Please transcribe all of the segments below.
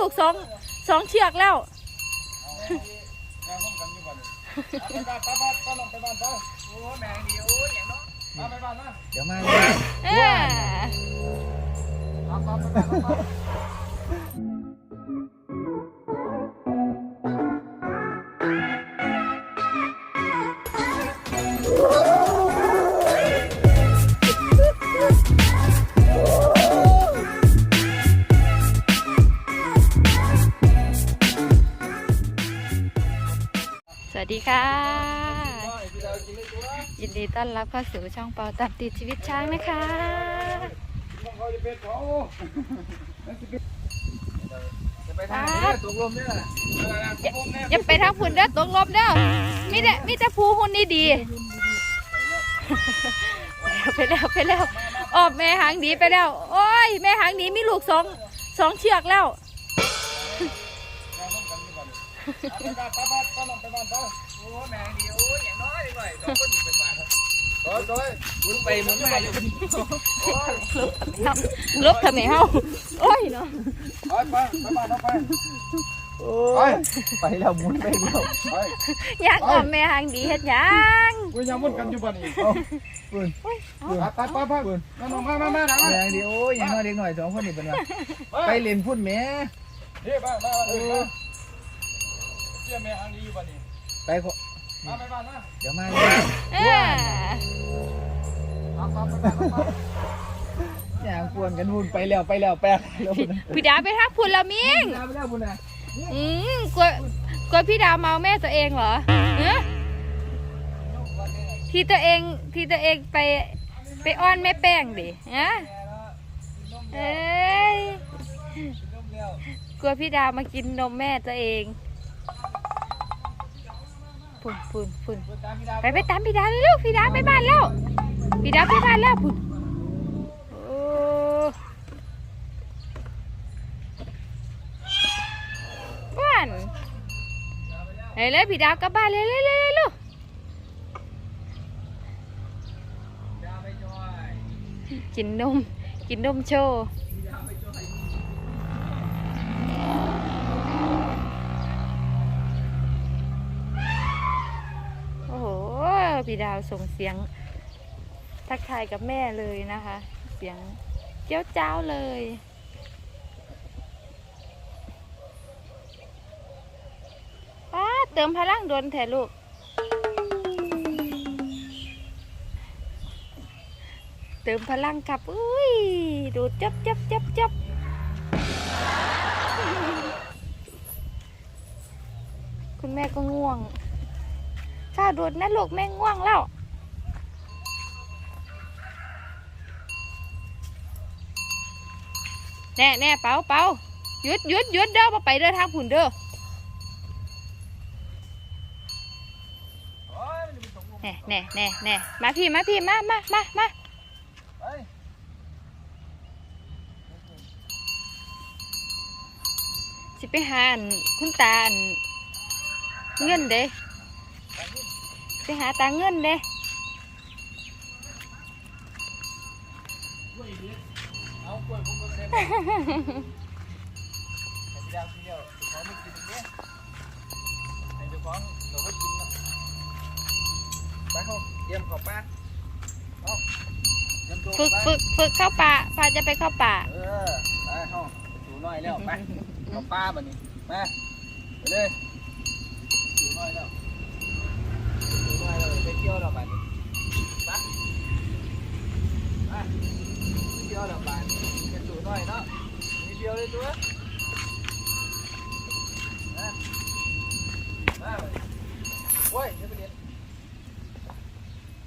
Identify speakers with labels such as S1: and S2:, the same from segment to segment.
S1: ลูกสองสองเชือกแล้ว
S2: ไปบ้านไปบ้า ยิน
S3: ดี
S1: ต้อนรับเข้าสู่ช่องเปาตามติดชีวิตช้างนะคะ
S2: เขาจะเป็นเขาจะไปทางไหนตกลมเนี่ยตกลมเนี่ย
S1: อย่าไปทางฝุ่นเด้อตกลมเด้อมีแต่มีแต่ภูหุ่นนี่ดีไปแล้วไปแล้วออกแม่หางดีไปแล้ว โอ้ยแม่หางดีมีลูกสองสองเชือกแล้ว
S2: ไปบ้านไปบ้านไปบ้านไปบ้านไปโอ้แม่งดีโอ้ยอย่างน้อยดีหน่อยสองคนอยู่เป็นบ้านโอ้ย โอ้ยหมุนไปหมุนมาอยู่
S1: ลบทำไมเฮาโอ้ยเนาะ
S2: ไปไปไปบ้านเราไป
S3: โอ้ยไปแล้วหมุนไปแล้ว
S2: ไป
S1: อยากออกแม่หางดีเฮ็ดหยัง
S2: กูยังมุ่นกันอยู่บ้านนี้
S3: ปืน
S2: ไปไปไปไปมาหน่อยมามามาหนัง
S3: แรงดีโอ้ยอย่างน้อยเด็กหน่อยสองคนนี่เป็นว่าไปเล่นพุ่นแหม่
S2: นี่มามาเออเชี่ยแม่อันนี้อยู่บ้านนี้
S3: ไป ขอ
S2: มาไปบ้านนะ
S3: เดี๋ยวมา
S1: เอ้ย
S2: เอาไปไปบ้านไป
S3: อย่างกวนกันพุ่นไปแล้วไปแล้วแปลกแล้วพุ่น
S1: พี่ดาไปทักพุ่นแล้วมิง
S3: ไปแล้วพุ่นน่ะ
S1: อืมกลัวกลัวพี่ดาวเมาแม่ตัวเองเหรอฮะที่ตัวเองที่ตัวเองไปไปอ้อนแม่แป้งดิฮะเอ้ยกลัวพี่ดาวมากินนมแม่ตัวเอง พุ่นพุ่นพุ่นไปไปตามพี่ดาวเร็วๆพี่ดาไปบ้านแล้วพี่ดาไปบ้านแล้วพุ่นโอ้บ้านเฮ้ยเลยพี่ดาวกลับบ้านเลยเลยเลยเลยลูกกินนมกินนมโชว์โอ้โห พี่ดาวส่งเสียง ทักทายกับแม่เลยนะคะ เสียงเจ้าเจ้าเลย ป้าเติมพลังโดนแทนลูก เติมพลังกับ อุ้ย ดูจับจับจับจับคุณแม่ก็ง่วง ข้าดูดนะลูกแม่ง่วงแล้ว แน่แน่เปาเปาหยุดหยุดหยุดเด้อมาไปเด้อทางผุนเด้อแน่แน่แน่แน่มาพี่มาพี่มามามามาสิไปหานคุณตาเงินเด้ ไปหาตาเงินเด้
S2: อากล้วยผมก็ได้พี่ดาวกินเดียวถึงเขาป่าของเราก็กินแล้วไปเข้าเอา
S1: ฝึกฝึกฝึกเข้าป่าพาจะไปเข้าป่า
S2: เออไปห้องสูน้อยแล้วไปเอาปลาแบบนี้มาไปเลยสูน้อยแล้วสู เที่ยวแล้วบัดนี้ไปไปเที่ยวแล้วบัดนี้เป็นสูน้อยเนาะมีเที่ยวเลยตัวมามาบัดนี้โอ้ยเดี๋ยวไปเรียน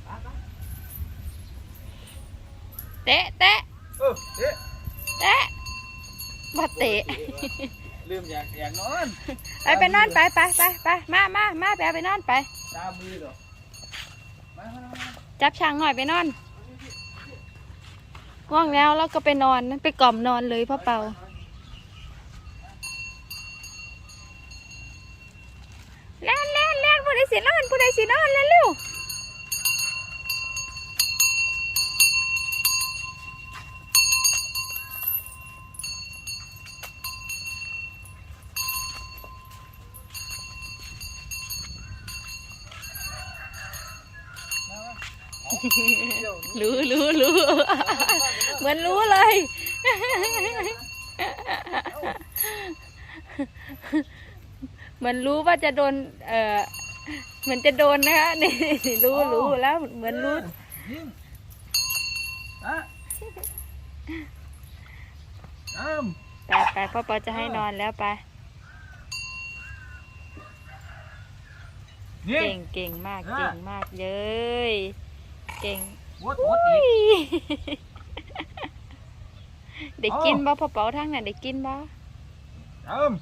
S2: ไปไป
S1: เตะเตะ
S2: เออเอ๊ะ
S1: เตะบ่เตะ
S2: ลืมอยากอยากนอน
S1: ไปไปนอนไปไปไปไปมามามาไปเอาไปนอนไป
S2: ตามือเหรอ
S1: จับช้างหน่อยไปนอนว่างแล้วแล้วก็ไปนอนไปกล่อมนอนเลยพ่อเปาแล่นแล่นแล่นผู้ใดสินอนผู้ใดสินอนแล้วเร็ว รู้รู้รู้เหมือนรู้เลย เหมือนรู้ว่าจะโดน เอ่อเหมือนจะโดนนะคะนี่นี่รู้รู้แล้วเหมือนรู้
S2: ยิงอะเอิ่ม
S1: ไปไปพ่อปอจะให้นอนแล้วไป
S2: ยิ
S1: เก่
S2: ง
S1: งเก่งมาก
S2: อะ
S1: เก่งมากเลย เก่ง
S2: วดวดอีก
S1: เด็กกินบ่พ่อเป๋าทั้งนั้นเด็กกินบ่
S2: เอิ่ม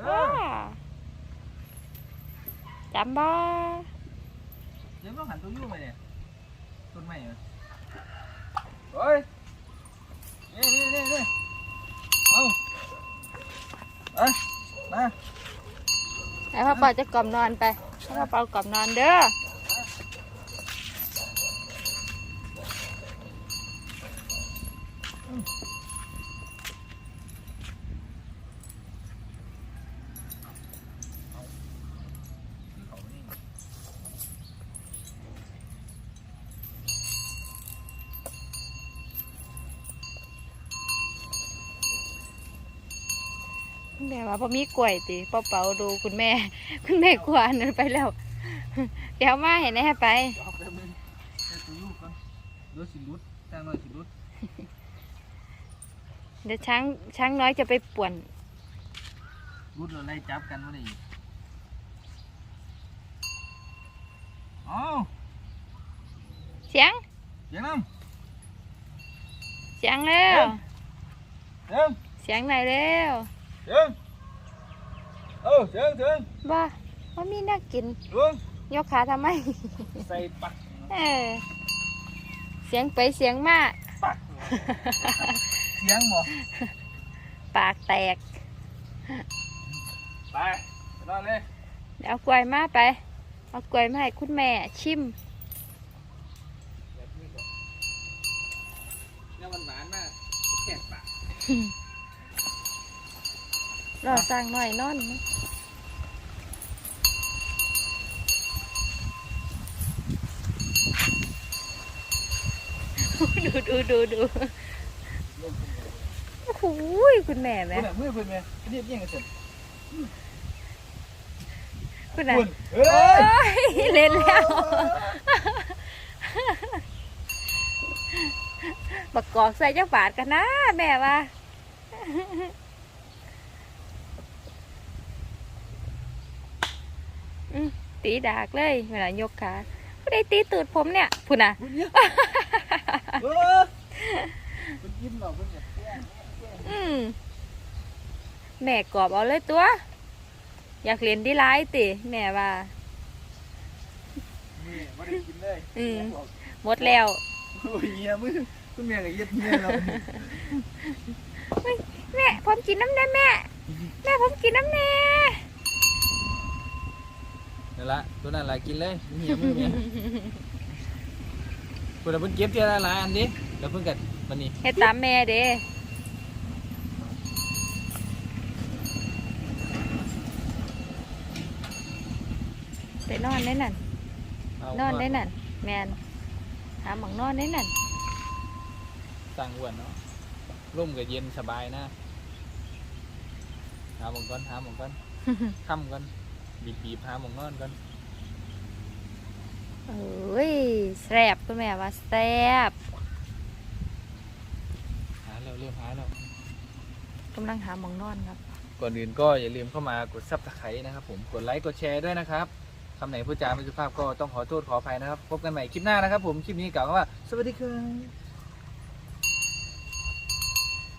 S2: เอ
S1: ว้า
S2: อ
S1: จำบ่
S2: เดี๋ยวต้องหันตัวยู่ไปเนี่ยต้นไม้เหรอเฮ้ยนี่นี่นี่นี่เอาเอ้ยมา
S1: ให้พ่อเป๋าจะกล่อมนอนไปให้พ่อเป๋ากล่อมนอนเด้อ แม่ว่าพอมีกล้วยติพ่อเป๋าดูคุณแม่ คุณแม่กวานนั้นไปแล้วเดี๋ยวมาเห็นแน่ไป
S2: เอาแป๊บนึงให้ตัวยู่ก่อนเดี๋ยวสิรุดจ้างหน่อยสิรุด
S1: เดี๋ยวช้างช้างน้อยจะไปป่วน
S2: รุดเราไล่จับกันวะนี่เอ้า
S1: เสียง
S2: เดี๋ยวน้
S1: เสียงแล้วำ
S2: เดี๋ยว
S1: เสียงไหนแล้ว
S2: เดี๋ยวเออเสียงเสียง
S1: ว่าว่ามีน่ากิน
S2: ดวง
S1: ยกขาทำไม
S2: ใส่ปัก
S1: เออ เสียงไปเสียงมา
S2: ปักเสียงบ่
S1: ปากแตก
S2: ไปไปนอนเลย
S1: เดี๋ยวเอากล้วยมาไป เอากล้วยมาให้คุณแม่ชิม
S2: แบบนี้ก่อนเนี่ยมันหวานมากแค่ปาก
S1: รอสร้างหน่อยนอนนะดูดูดูดูโอ้โหคุณแม่ไหม
S2: คุณอะมือคุณไหมเรียบเยี่ยงกันเสร็จ
S1: คุณน่ะ
S2: คุณเฮ้
S1: โอ้
S2: ย
S1: ยเล่นแล้วบักกอกใส่เจ้าบาทกันนะแม่ว่าอืม ตีดากเลยเวลายกขาผู้ใดตีตูดผมเนี่ยพูดน่ะ
S2: คุณเนี่ยเออคุณยิ้มเหรอคุณเนี่ย
S1: อืมแม่กรอบเอาเลยตัว อยากเรียนดีไลายติ แม่ว่า
S2: นี่ไม่ได้กินเลย
S1: อืมหมดแล้ว
S2: โอ้ยเหี้ยมือคุณแม่กับเย็ดเมียเรา
S1: แม่ผมกินน้ำแน่แม่ แม่ผมกินน้ำแน่
S2: นั่น ละตัวนั้นละกินเลยเมียมือเมียคุณเอาเพิ่งเก็บเทียละหลายอันดิแล้วเพิ่งกัดมันนี่
S1: เฮ็ดตามแม่เด้ไปนอนได้นั่น
S2: เอา
S1: นอนได้นั่นแมนหาหมองนอนได้นั่น
S2: สั่งอ้วนเนาะร่มกับเย็นสบายนะหาหมองก่อนหาหมองก่อนค่ำก่อน บีบบีบหาหมองนอนก่อน
S1: เอ้ยแซ่บคุณแม่ว่าแซ่บ
S2: หาแล้วเริ่มหาแล้ว
S1: กำลังหาหมองนอนครับ
S2: ก่อนอื่นก็อย่าลืมเข้ามากดซับสไครต์นะครับผมกดไลค์กดแชร์ด้วยนะครับคำไหนพูดจาไม่สุภาพก็ต้องขอโทษขออภัยนะครับ พบกันใหม่คลิปหน้านะครับผม คลิปนี้กล่าวคำว่า สวัสดีครับ